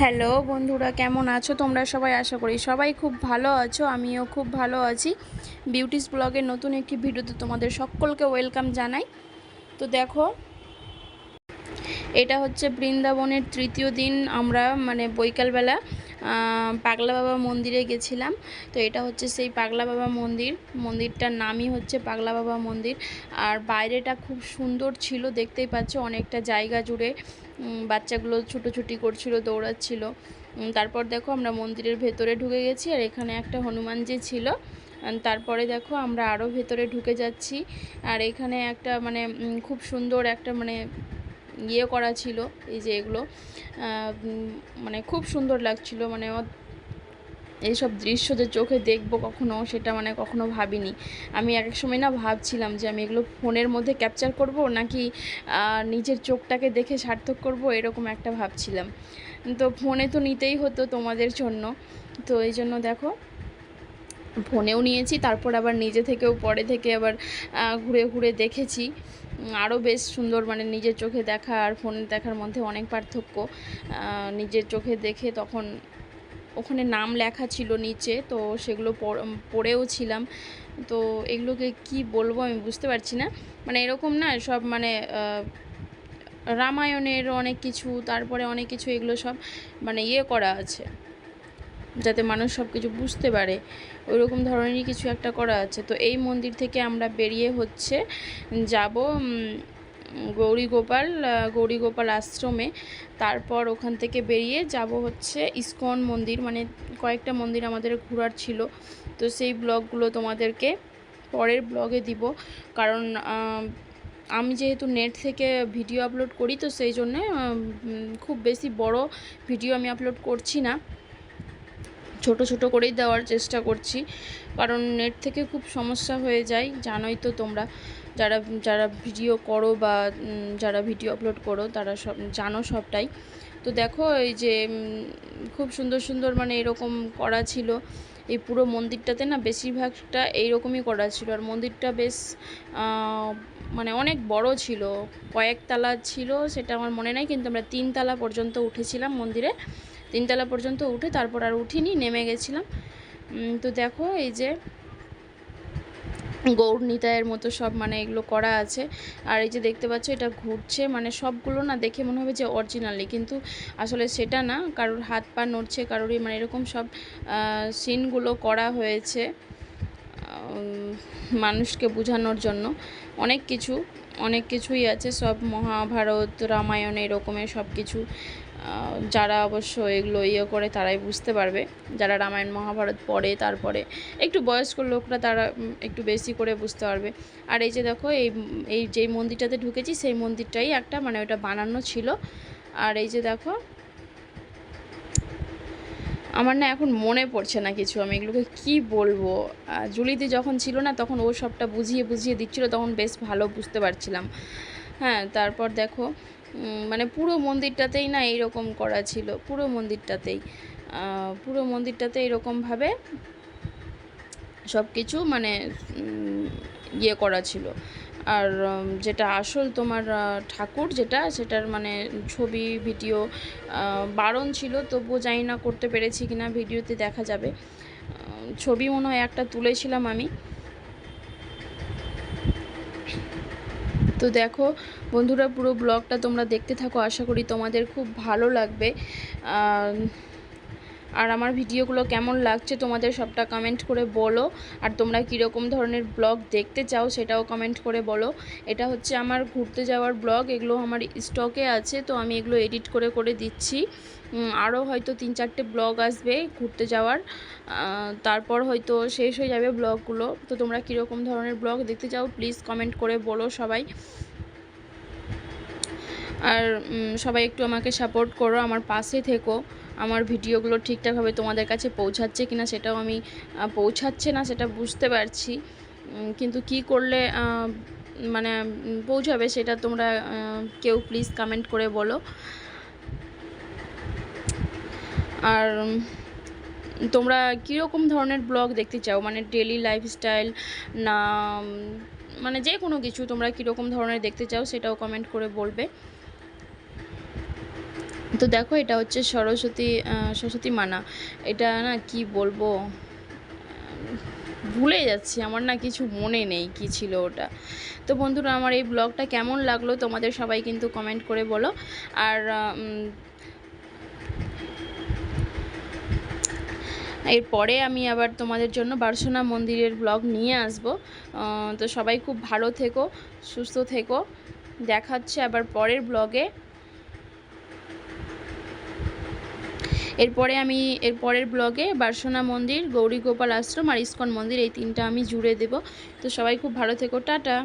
Hello বন্ধুরা, কেমন আছো? তোমরা সবাই আশা করি সবাই খুব ভালো আছো, আমিও খুব ভালো আছি। বিউটিস ব্লগের নতুন একটি ভিডিওতে তোমাদের সকলকে ওয়েলকাম জানাই। তো দেখো, এটা হচ্ছে বৃন্দাবনের তৃতীয় দিন আমরা মানে বৈকালবেলা পাগলা বাবা মন্দিরে গেছিলাম। তো এটা হচ্ছে সেই পাগলা বাবা মন্দির। মন্দিরটার নামই হচ্ছে পাগলা বাবা মন্দির। আর বাইরেটা খুব সুন্দর ছিল, দেখতেই পাচ্ছ অনেকটা জায়গা জুড়ে। বাচ্চাগুলো ছুটোছুটি করছিল, দৌড়াচ্ছিল। তারপর দেখো আমরা মন্দিরের ভেতরে ঢুকে গেছি, আর এখানে একটা হনুমানজি ছিল। তারপরে দেখো আমরা আরও ভেতরে ঢুকে যাচ্ছি। আর এখানে একটা মানে খুব সুন্দর একটা মানে ইয়ে করা ছিল, এই যে এগুলো মানে খুব সুন্দর লাগছিল মানে এইসব দৃশ্য যে চোখে দেখব কখনো, সেটা মানে কখনো ভাবিনি। আমি এক এক সময় না ভাবছিলাম যে আমি এগুলো ফোনের মধ্যে ক্যাপচার করব নাকি নিজের চোখটাকে দেখে সার্থক করব, এরকম একটা ভাবছিলাম। তো ফোনে তো নিতেই হতো তোমাদের জন্য। তো এই জন্য দেখো, ফোনেও নিয়েছি, তারপর আবার নিজে থেকেও, পরে থেকে আবার ঘুরে ঘুরে দেখেছি। আরও বেশ সুন্দর মানে নিজের চোখে দেখা আর ফোনে দেখার মধ্যে অনেক পার্থক্য। নিজের চোখে দেখে তখন ওখানে নাম লেখা ছিল নিচে, তো সেগুলো পড়- পড়েও ছিলাম। তো এগুলোকে কি বলব আমি বুঝতে পারছি না। মানে এরকম না সব মানে রামায়ণের অনেক কিছু, তারপরে অনেক কিছু এগুলো সব মানে ইয়ে করা আছে। যাতে মানুষ সব কিছু বুঝতে পারে। ওইরকম ধরনেরই কিছু একটা করা আছে। তো এই মন্দির থেকে আমরা বেরিয়ে হচ্ছে যাব গৌরী গোপাল গৌরী গোপাল আশ্রমে। তারপর ওখান থেকে বেরিয়ে যাব হচ্ছে ইস্কন মন্দির। মানে কয়েকটা মন্দির আমাদের ঘোরার ছিল। তো সেই ব্লগগুলো তোমাদেরকে পরের ব্লগে দিব। কারণ আমি যেহেতু নেট থেকে ভিডিও আপলোড করি, তো সেই জন্যে খুব বেশি বড় ভিডিও আমি আপলোড করছি না। ছোট ছোট করেই দেওয়ার চেষ্টা করছি। কারণ নেট থেকে খুব সমস্যা হয়ে যায়, জানোই তো তোমরা। যারা যারা ভিডিও করো বা যারা ভিডিও আপলোড করো, তারা সব, জানো সবটাই। তো দেখো এই যে খুব সুন্দর সুন্দর মানে এরকম করা ছিল। এই পুরো মন্দিরটাতে না বেশিরভাগটা এইরকমই করা ছিল। আর মন্দিরটা বেশ মানে অনেক বড় ছিল। কয়েকতলা ছিল, সেটা আমার মনে নাই, কিন্তু আমরা তিনতলা পর্যন্ত উঠেছিলাম মন্দিরে। তিনতলা পর্যন্ত উঠে তারপর আর উঠিনি, নেমে গেছিলাম। তো দেখো এই যে গৌর নিতায়ের মতো সব মানে এগুলো করা আছে। আর এই যে দেখতে পাচ্ছ এটা ঘুরছে মানে সবগুলো না দেখে মনে হবে যে অরিজিনালি কিন্তু আসলে সেটা না, কারোর হাত পা নড়ছে, কারোরই মানে এরকম সব সিনগুলো করা হয়েছে মানুষকে বোঝানোর জন্য। অনেক কিছু, অনেক কিছুই আছে, সব মহাভারত, রামায়ণ এরকমের সব কিছু যারা অবশ্য এগুলো ইয়ে করে তারাই বুঝতে পারবে। যারা রামায়ণ মহাভারত পড়ে তারপরে একটু বয়স্ক লোকরা তারা একটু বেশি করে বুঝতে পারবে। আর এই যে দেখো, এই এই যেই মন্দিরটাতে ঢুকেছি সেই মন্দিরটাই একটা মানে ওটা বানানো ছিল। আর এই যে দেখো, আমার না এখন মনে পড়ছে না কিছু আমি এগুলোকে কি বলব। জুলিদি যখন ছিল না তখন ও সবটা বুঝিয়ে বুঝিয়ে দিচ্ছিল, তখন বেশ ভালো বুঝতে পারছিলাম। হ্যাঁ তারপর দেখো মানে পুরো মন্দিরটাতেই না এইরকম করা ছিল, পুরো মন্দিরটাতেই। পুরো মন্দিরটাতে এরকমভাবে সব কিছু মানে ইয়ে করা ছিল। আর যেটা আসল তোমার ঠাকুর যেটা, সেটার মানে ছবি, ভিডিও বারণ ছিল, তবুও জানি না করতে পেরেছি কিনা, ভিডিওতে দেখা যাবে। ছবি মনে হয় একটা তুলেছিলাম আমি। তো দেখো বন্ধুরা পুরো ব্লগটা তোমরা দেখতে থাকো আশা করি তোমাদের খুব ভালো লাগবে। আর আমার ভিডিওগুলো কেমন লাগছে তোমাদের সবটা কমেন্ট করে বলো। আর তোমরা কীরকম ধরনের ব্লগ দেখতে চাও সেটাও কমেন্ট করে বলো। এটা হচ্ছে আমার ঘুরতে যাওয়ার ব্লগ এগুলো আমার স্টকে আছে, তো আমি এগুলো এডিট করে করে দিচ্ছি। আরও হয়তো তিন চারটে ব্লগ আসবে ঘুরতে যাওয়ার। তারপর হয়তো শেষ হয়ে যাবে ব্লগগুলো তো তোমরা কীরকম ধরনের ব্লগ দেখতে চাও প্লিজ কমেন্ট করে বলো সবাই। আর সবাই একটু আমাকে সাপোর্ট করো, আমার পাশে থেকো। আমার ভিডিওগুলো ঠিকঠাকভাবে তোমাদের কাছে পৌঁছাচ্ছে কিনা সেটাও আমি পৌঁছাচ্ছে না সেটা বুঝতে পারছি। কিন্তু কি করলে মানে পৌঁছাবে সেটা তোমরা কেউ প্লিজ কমেন্ট করে বলো। আর তোমরা কীরকম ধরনের ব্লগ দেখতে চাও? মানে ডেলি লাইফস্টাইল না মানে যে কোনো কিছু তোমরা কীরকম ধরনের দেখতে চাও সেটাও কমেন্ট করে বলবে। তো দেখো, এটা হচ্ছে সরস্বতী সরস্বতী মানা। এটা না কি বলব? ভুলে যাচ্ছি, আমার না কিছু মনে নেই কি ছিল ওটা। তো বন্ধুরা, আমার এই ব্লগটা কেমন লাগল তোমাদের সবাই কিন্তু কমেন্ট করে বলো। আর এরপরে আমি আবার তোমাদের জন্য বার্সনা মন্দিরের ব্লগ নিয়ে আসব। তো সবাই খুব ভালো থেকো, সুস্থ থেকো। দেখাচ্ছে আবার পরের ব্লগে। এরপরে আমি এর পরের ব্লগে বার্সোনা মন্দির গৌরী গোপাল আশ্রম আর ইস্কন মন্দির এই তিনটা আমি জুড়ে দেব। তো সবাই খুব ভালো থেকো, টাটা।